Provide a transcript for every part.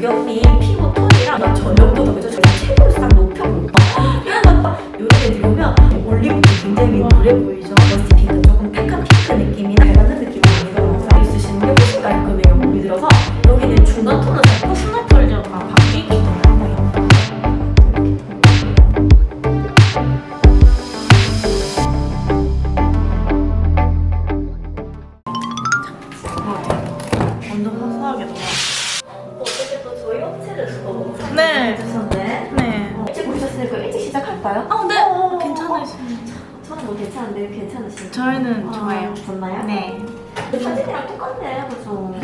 유경미 피부 톤이랑 전용도 그죠? 저희가 채도를 싹 높여볼까? 이런 애들이 오면 올리브도 굉장히 노래 보이죠? 머스티 핑크 조금 팩한 핑크 느낌이 밝은 시작할까요? 아, 네. 어, 괜찮으십니다. 저는 뭐 괜찮은데 괜찮으신가요? 저희는 아, 좋아요. 좋나요? 네. 사진이랑 똑같네, 그죠?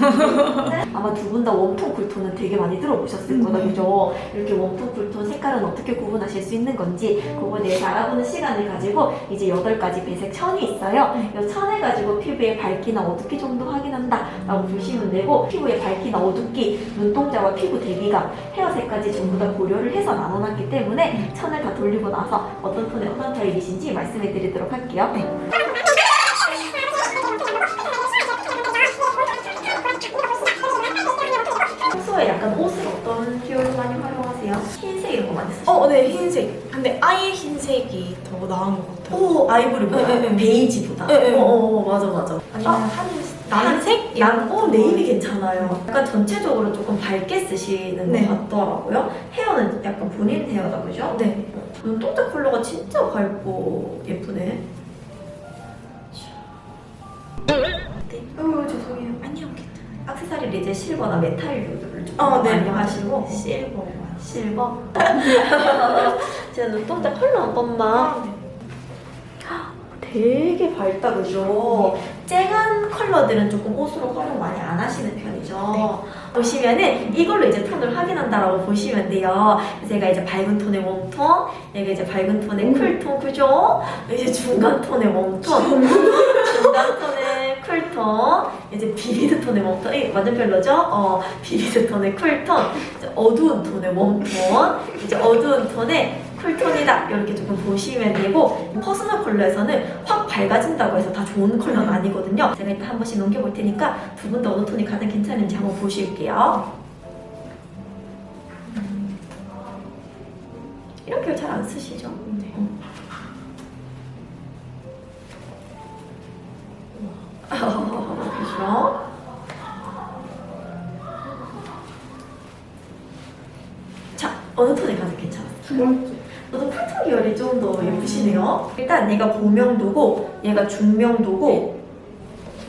음. 아마 두 분 다 웜톤 쿨톤은 되게 많이 들어보셨을 음. 거다, 그죠? 이렇게 웜톤 쿨톤 색깔은 어떻게 구분하실 수 있는 건지 그거에 대해서 알아보는 시간을 가지고 이제 8가지 배색 천이 있어요. 음. 이 천을 가지고 피부의 밝기나 어둡기 정도 확인한다 라고 보시면 되고 피부의 밝기나 어둡기, 눈동자와 피부 대비감, 헤어색까지 전부 다 고려를 해서 나눠놨기 때문에 천을 다 돌리고 나서 어떤 톤의 어떤 타입이신지 말씀해 드리도록 할게요. 네. 흰색 이런 거 많이 쓰시죠? 어, 네, 흰색. 근데 아예 흰색이 더 나은 것 같아요. 오 아이보리보다 네, 네, 네. 베이지보다 네, 네. 어, 어, 어, 맞아 맞아 아니면 아, 한 난색? 난, 어, 네이비 괜찮아요 약간 전체적으로 조금 밝게 쓰시는 네. 것 같더라고요 헤어는 약간 본인 헤어다 그죠? 네. 눈동자 컬러가 진짜 밝고 예쁘네 어 죄송해요 아니요, 괜찮아요. 액세서리를 이제 실버나 메탈류들을 좀 어, 네. 많이 하시고 실버. 실버 제가 눈동자 컬러 한 번만 아, 네. 되게 밝다 그죠? 쨍한 컬러들은 조금 옷으로 활용 많이 안 하시는 편이죠. 보시면은 이걸로 이제 톤을 확인한다라고 보시면 돼요. 제가 이제 밝은 톤의 웜톤, 여기가 이제 밝은 톤의 쿨톤, 그죠? 이제 중간 톤의 웜톤, 중간 톤의 쿨톤, 이제 비비드 톤의 웜톤, 이 완전 별로죠? 어, 비비드 톤의 쿨톤, 이제 어두운 톤의 웜톤, 이제 어두운 톤의 쿨톤이다. 이렇게 조금 보시면 되고 퍼스널 컬러에서는 확 밝아진다고 해서 다 좋은 컬러는 아니거든요. 제가 일단 한 번씩 넘겨볼 테니까 두 분 다 어느 톤이 가장 괜찮은지 한번 보실게요. 이렇게 잘 안 쓰시죠? 네. 그죠? 어느 톤이 가장 괜찮았어요? 너도 쿨톤 계열이 좀 더 예쁘시네요. 일단 얘가 고명도고 얘가 중명도고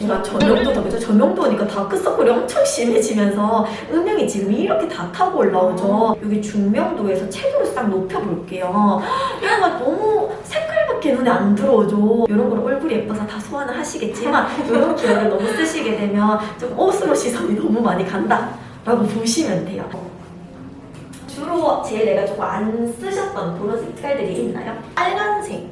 얘가 저명도다 그죠? 저명도니까 다크서클이 엄청 심해지면서 음영이 지금 이렇게 다 타고 올라오죠. 여기 중명도에서 채도를 싹 높여볼게요. 얘가 너무 색깔밖에 눈에 안 들어오죠. 이런 걸 얼굴이 예뻐서 다 소화는 하시겠지만 이런 계열을 너무 쓰시게 되면 좀 옷으로 시선이 너무 많이 간다. 라고 보시면 돼요. 주로 제일 내가 조금 안 쓰셨던 그런 색깔들이 있나요? 빨간색.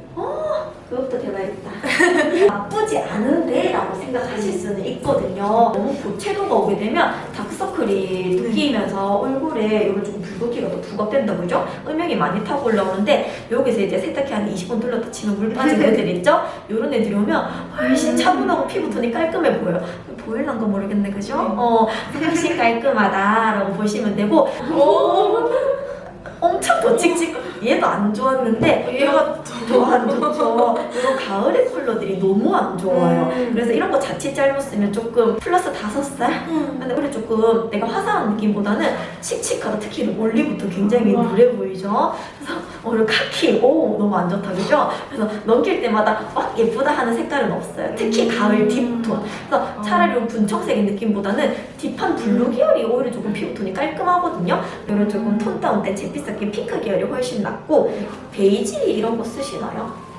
그것도 대박이다. 나쁘지 않은데 라고 생각하실 수는 있거든요. 너무 고채도가 오게 되면 다크서클이 느끼면서 얼굴에 이런 조금 붉은기가 더 부각된다 그죠? 음영이 많이 타고 올라오는데 여기서 이제 세탁기 한 20분 돌렸다 치면 물 빠진 애들 있죠? 이런 애들이 오면 훨씬 차분하고 피부톤이 깔끔해 보여요. 보일란 거 모르겠네 그죠? 어, 훨씬 깔끔하다라고 보시면 되고 오, 엄청 더 칙칙 얘도 안 좋았는데 얘가 더안 좋죠. 이런 가을의 컬러들이 너무 안 좋아요. 음. 그래서 이런 거 자칫 잘못 쓰면 조금 플러스 다섯 살? 근데 원래 조금 내가 화사한 느낌보다는 칙칙하다. 특히 멀리부터 굉장히. 누래 보이죠. 그래서 오늘 카키, 오 너무 안 좋다 그죠? 그래서 넘길 때마다 막 예쁘다 하는 색깔은 없어요. 특히 음. 가을 딥톤. 그래서 차라리 이런 분청색의 느낌보다는 딥한 블루 계열이 오히려 조금 피부톤이 깔끔하거든요. 이런 조금 톤 다운된 잿빛 섞인 핑크 계열이 훨씬 낫고 베이지 이런 거 쓰시나요?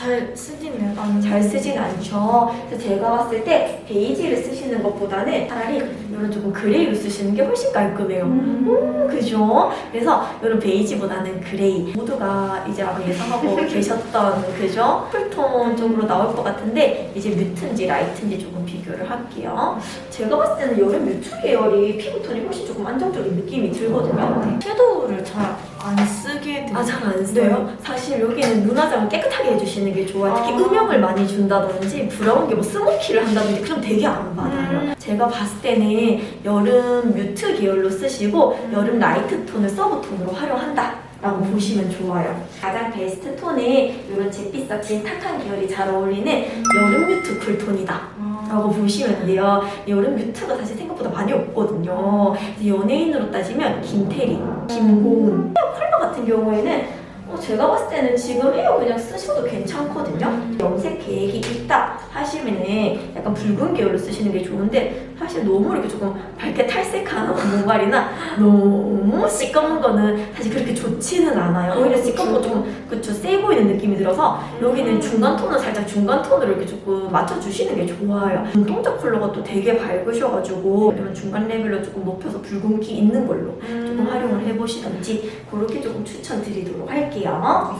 잘 쓰지는 않는 잘 쓰진 않죠. 그래서 제가 봤을 때 베이지를 쓰시는 것보다는 차라리 이런 조금 그레이로 쓰시는 게 훨씬 깔끔해요. 음, 그죠? 그래서 이런 베이지보다는 그레이 모두가 이제 아마 예상하고 계셨던 그죠? 쿨톤 쪽으로 나올 것 같은데 이제 뮤트인지 라이트인지 조금 비교를 할게요. 제가 봤을 때는 여름 뮤트 계열이 피부톤이 훨씬 조금 안정적인 느낌이 들거든요. 섀도우를 잘 안 쓰게 돼요. 아, 잘 안 써요? 사실 여기는 눈화장을 깨끗하게 해주시는 게 좋아요. 특히 아. 음영을 많이 준다든지 브라운 게 뭐 스모키를 한다든지 그럼 되게 안 받아요. 음. 제가 봤을 때는 여름 뮤트 계열로 쓰시고 여름 라이트 톤을 서브 톤으로 활용한다. 라고 보시면 좋아요. 가장 베스트 톤은 이런 잿빛 섞인 탁한 계열이 잘 어울리는 여름 뮤트 쿨톤이다. 아. 라고 보시면 돼요. 여름 뮤트가 사실 생각보다 많이 없거든요. 연예인으로 따지면 김태리, 김고은 컬러 같은 경우에는 어, 제가 봤을 때는 지금 헤어 그냥 쓰셔도 괜찮거든요. 염색 계획이 있다 하시면은 약간 붉은 계열로 쓰시는 게 좋은데 사실 너무 이렇게 조금 밝게 탈색한 모발이나 너무 시꺼먼 거는 사실 그렇게 좋지는 않아요. 오히려 시꺼먼 거좀 그쵸 세 보이는 느낌이 들어서 여기는 중간 톤은 살짝 중간 톤으로 이렇게 조금 맞춰주시는 게 좋아요. 눈동자 컬러가 또 되게 밝으셔가지고 이런 중간 레벨로 조금 높여서 붉은기 있는 걸로 조금 활용을 해보시던지 그렇게 조금 추천드리도록 할게요.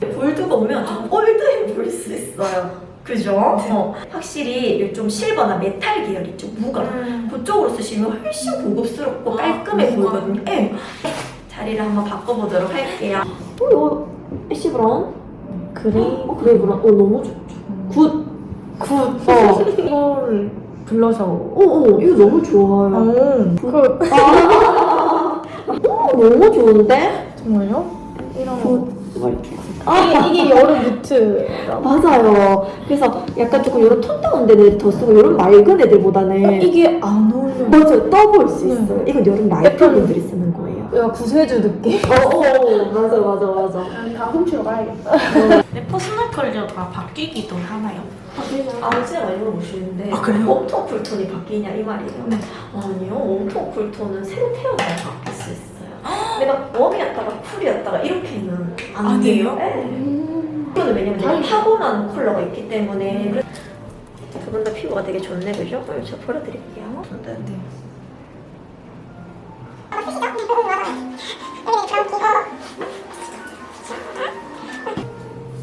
볼드가 오면 좀 올드해 보일 수 있어요. 그죠? 어, 확실히 좀 실버나 메탈 계열 있죠, 무가. 음. 그쪽으로 쓰시면 훨씬 고급스럽고 아, 깔끔해 무가. 보이거든요. 네. 자리를 한번 바꿔보도록 할게요. 어, 이거 애쉬 브라운? 그레이 어, 그레이 브라운. 어, 너무 좋죠. 굿. 굿. 어. 이거를 블러셔. 어, 어, 이거 너무 좋아요. 어. 그 어, 너무 좋은데? 정말요? 이런 거. 굿. 뭐 이렇게. 이게, 이게 여름 뮤트라고. 맞아요. 그래서 약간 조금 이런 톤 다운 된 애들 더 쓰고 이런 맑은 애들보다는 이게 안 어울려. 맞아요. 떠볼 수 네. 있어요. 이건 여름 라이트 약간- 분들이 쓰는 거예요. 약간 구세주 느낌. 어, 어, 맞아, 맞아, 맞아. 다 훔치러 가야겠다. 내 퍼스널 컬러가 바뀌기도 하나요? 아, 진짜 많이 물어보시는데 아, 그래요? 웜톤 쿨톤이 바뀌냐 이 말이에요. 네. 아니요, 웜톤 쿨톤은 새로 태어나야 바뀔 수 있어요. 내가 웜이었다가 쿨이었다가 이렇게는 안 아니에요? 돼요. 네. 이거는 왜냐면 내가 타고난 컬러가 있기 때문에 두 분 다 피부가 되게 좋네, 그죠? 그럼 제가 보여드릴게요. 네.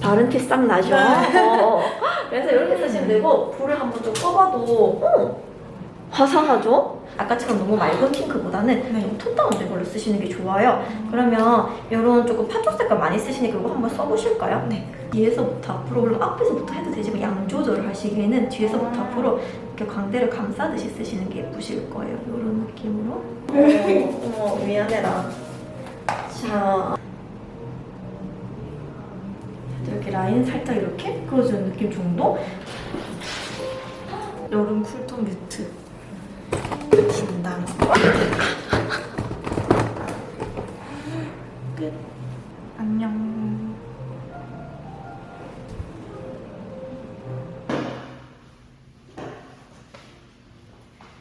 바른 티 싹 나죠? 어. 그래서 이렇게 쓰시면 되고 불을 한번 좀 꺼봐도 어, 화사하죠? 아까처럼 너무 맑은 핑크보다는 네. 좀 톤 다운된 걸로 쓰시는 게 좋아요. 그러면 이런 조금 파쪽 색깔 많이 쓰시니까 이거 한번 써보실까요? 네. 뒤에서부터 앞으로 물론 앞에서부터 해도 되지만 양 조절을 하시기에는 뒤에서부터 앞으로 이렇게 광대를 감싸듯이 쓰시는 게 예쁘실 거예요. 이런 느낌으로. 어머, 어머 미안해라. 자. 이렇게 라인 살짝 이렇게 그어주는 느낌 정도? 여름 쿨톤 뮤트 진단.